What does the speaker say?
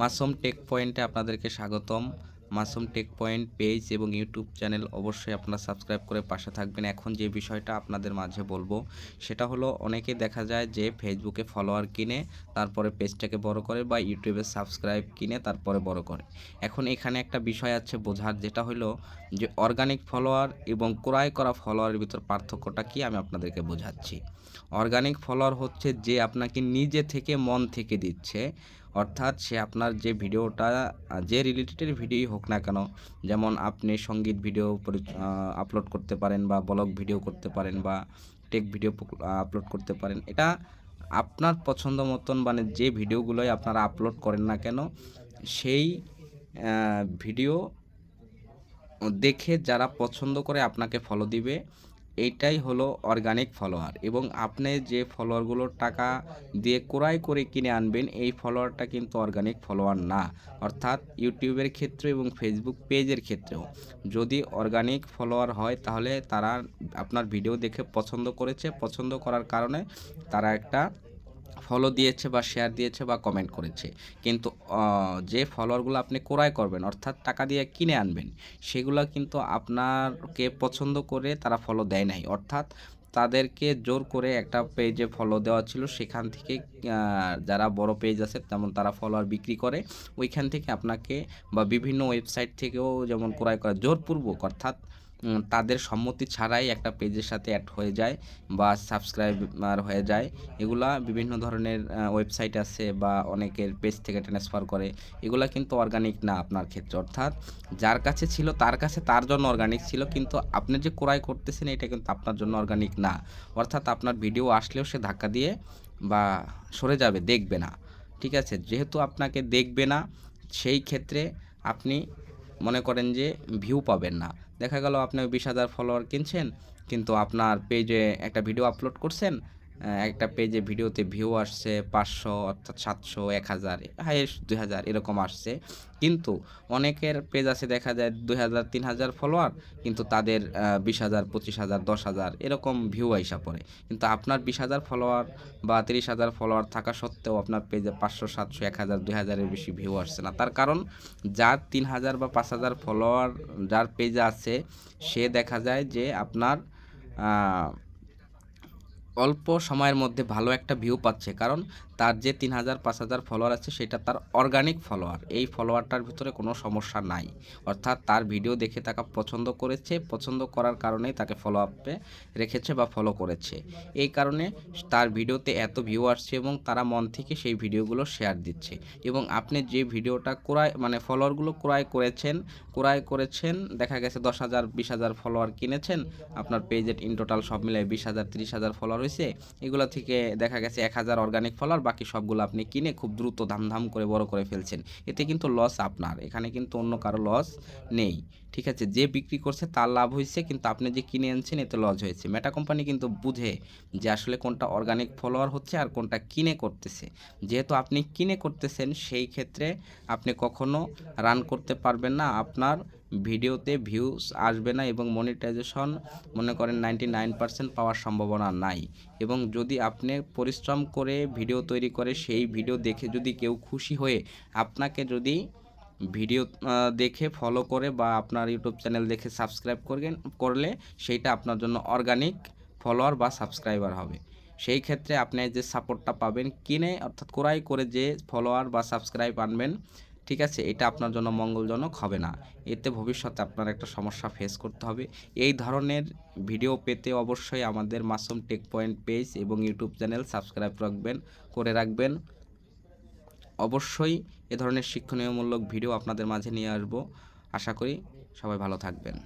Masum take পয়েন্টে আপনাদেরকে স্বাগতম। মাসুম টেক পয়েন্ট পেজ এবং ইউটিউব চ্যানেল অবশ্যই আপনারা সাবস্ক্রাইব করে পাশে থাকবেন। এখন যে বিষয়টা আপনাদের মাঝে বলব, সেটা হলো অনেকে দেখা যায় যে ফেসবুকে ফলোয়ার কিনে, তারপরে পেজটাকে বড় করে বা ইউটিউবে সাবস্ক্রাইব কিনে, তারপরে বড় করে। এখন এখানে একটা বিষয় আছে বোঝার, যেটা হলো যে অর্গানিক ফলোয়ার এবং ক্রয় করা ফলোয়ারের ভিতর পার্থক্যটা কি আমি আপনাদেরকে বোঝাচ্ছি। অর্গানিক ফলোয়ার হচ্ছে যে আপনাকে নিজে থেকে মন থেকে দিচ্ছে। অর্থাৎ সে আপনার যে ভিডিওটা যে রিলেটেড ভিডিওই হোক না কেন, যেমন আপনি সংগীত ভিডিও আপলোড করতে পারেন বা ব্লগ ভিডিও করতে পারেন বা টেক ভিডিও আপলোড করতে পারেন, এটা আপনার পছন্দ মতন মানে যে ভিডিওগুলোই আপনারা আপলোড করেন না কেন, সেই ভিডিও দেখে যারা পছন্দ করে আপনাকে ফলো দিবে এইটাই হলো অর্গানিক ফলোয়ার এবং আপনি যে ফলোয়ারগুলোর টাকা দিয়ে ক্রয় করে কিনে আনবেন, এই ফলোয়ারটা কিন্তু অর্গানিক ফলোয়ার না। অর্থাৎ ইউটিউবের ক্ষেত্রে এবং ফেসবুক পেজের ক্ষেত্রেও। যদি অর্গানিক ফলোয়ার হয়, তাহলে তারা আপনার ভিডিও দেখে পছন্দ করেছে। পছন্দ করার কারণে তারা একটা ফলো দিয়েছে বা শেয়ার দিয়েছে বা কমেন্ট করেছে। কিন্তু যে ফলোয়ারগুলো আপনি ক্রয় করবেন, অর্থাৎ টাকা দিয়ে কিনে আনবেন, সেগুলো কিন্তু আপনারকে পছন্দ করে তারা ফলো দেয় নাই। অর্থাৎ তাদেরকে জোর করে একটা পেজে ফলো দেওয়া ছিল, সেখান থেকে যারা বড় পেজ আছে, তেমন তারা ফলোয়ার বিক্রি করে। ওইখান থেকে আপনাকে বা বিভিন্ন ওয়েবসাইট থেকেও যেমন ক্রয় করা, জোরপূর্বক, অর্থাৎ তাদের সম্মতি ছাড়াই একটা পেজের সাথে অ্যাড হয়ে যায় বা সাবস্ক্রাইবার হয়ে যায়। এগুলা বিভিন্ন ধরনের ওয়েবসাইট আছে বা অনেকের পেজ থেকে ট্রান্সফার করে। এগুলা কিন্তু অর্গানিক না আপনার ক্ষেত্রে। অর্থাৎ যার কাছে ছিল, তার কাছে তার জন্য অর্গানিক ছিল, কিন্তু আপনি যে ক্রয় করতেছেন, এটা কিন্তু আপনার জন্য অর্গানিক না। অর্থাৎ আপনার ভিডিও আসলেও সে ধাক্কা দিয়ে বা সরে যাবে, দেখবে না। ঠিক আছে? যেহেতু আপনাকে দেখবে না, সেই ক্ষেত্রে আপনি মনে করেন যে ভিউ পাবেন না। দেখা গেল আপনি বিশ হাজার ফলোয়ার কিনছেন, কিন্তু আপনার পেজে একটা ভিডিও আপলোড করছেন একটা পেজে ভিডিওতে ভিউ আসছে পাঁচশো অর্থাৎ সাতশো, এক হাজার হাইয়েস্ট দুই হাজার, এরকম আসছে। কিন্তু অনেকের পেজ আছে দেখা যায় দুই হাজার, তিন হাজার ফলোয়ার কিন্তু তাদের বিশ হাজার, পঁচিশ হাজার, দশ হাজার, এরকম ভিউ আইসা পড়ে। কিন্তু আপনার বিশ হাজার ফলোয়ার বা তিরিশ হাজার ফলোয়ার থাকা সত্ত্বেও আপনার পেজে পাঁচশো, সাতশো, এক হাজার, দুই হাজারের বেশি ভিউ আসছে না। তার কারণ যার তিন হাজার বা পাঁচ হাজার ফলোয়ার যার পেজে আছে, সে দেখা যায় যে আপনার অল্প সময়ের মধ্যে ভালো একটা ভিউ পাচ্ছে। কারণ তার যে তিন হাজার, পাঁচ হাজার ফলোয়ার আছে, সেটা তার অর্গানিক ফলোয়ার এই ফলোয়ারটার ভিতরে কোনো সমস্যা নাই। অর্থাৎ তার ভিডিও দেখে তাকে পছন্দ করেছে, পছন্দ করার কারণেই তাকে ফলো আপে রেখেছে বা ফলো করেছে। এই কারণে তার ভিডিওতে এত ভিউ আসছে এবং তারা মন থেকে সেই ভিডিওগুলো শেয়ার দিচ্ছে। এবং আপনি যে ভিডিওটা ক্রয় মানে ফলোয়ারগুলো ক্রয় করেছেন ক্রয় করেছেন, দেখা গেছে দশ হাজার, বিশ হাজার ফলোয়ার কিনেছেন, আপনার পেজের ইন টোটাল সব মিলে বিশ হাজার, তিরিশ হাজার ফলোয়ার হয়েছে এগুলো থেকে দেখা গেছে এক হাজার অর্গানিক ফলোয়ার বাকি সবগুলো আপনি কিনে খুব দ্রুত ধামধাম করে বড় করে ফেলছেন। এতে কিন্তু লস আপনার। এখানে কিন্তু অন্য কারও লস নেই। ঠিক আছে? যে বিক্রি করছে তার লাভ হয়েছে কিন্তু আপনি যে কিনে আনছেন, এতে লস হয়েছে। মেটা কোম্পানি কিন্তু বুঝে যে আসলে কোনটা অর্গানিক ফলোয়ার হচ্ছে আর কোনটা কিনে করতেছে। যেহেতু আপনি কিনে করতেছেন, সেই ক্ষেত্রে আপনি কখনো রান করতে পারবেন না। আপনার ভিডিওতে ভিউজ আসবে না এবং মনিটাইজেশন মনে করেন নাইনটি নাইন পার্সেন্ট পাওয়ার সম্ভাবনা নাই। এবং যদি আপনি পরিশ্রম করে ভিডিও তৈরি করে সেই ভিডিও দেখে যদি কেউ খুশি হয়ে আপনাকে যদি ভিডিও দেখে ফলো করে বা আপনার ইউটিউব চ্যানেল দেখে সাবস্ক্রাইব করবেন, করলে সেইটা আপনার জন্য অর্গানিক ফলোয়ার বা সাবস্ক্রাইবার হবে। সেই ক্ষেত্রে আপনি যে সাপোর্টটা পাবেন, কিনে অর্থাৎ ক্রয় করে যে ফলোয়ার বা সাবস্ক্রাইব আনবেন ঠিক আছে? এটা আপনার জন্য মঙ্গলজনক, হবে না। এতে ভবিষ্যতে আপনার একটা সমস্যা ফেস করতে হবে। এই ধরনের ভিডিও পেতে অবশ্যই আমাদের মাসুম টেক পয়েন্ট পেজ এবং ইউটিউব চ্যানেল সাবস্ক্রাইব রাখবেন, করে রাখবেন। অবশ্যই এ ধরনের শিক্ষণীয়মূলক ভিডিও আপনাদের মাঝে নিয়ে আসব। আশা করি সবাই ভালো থাকবেন।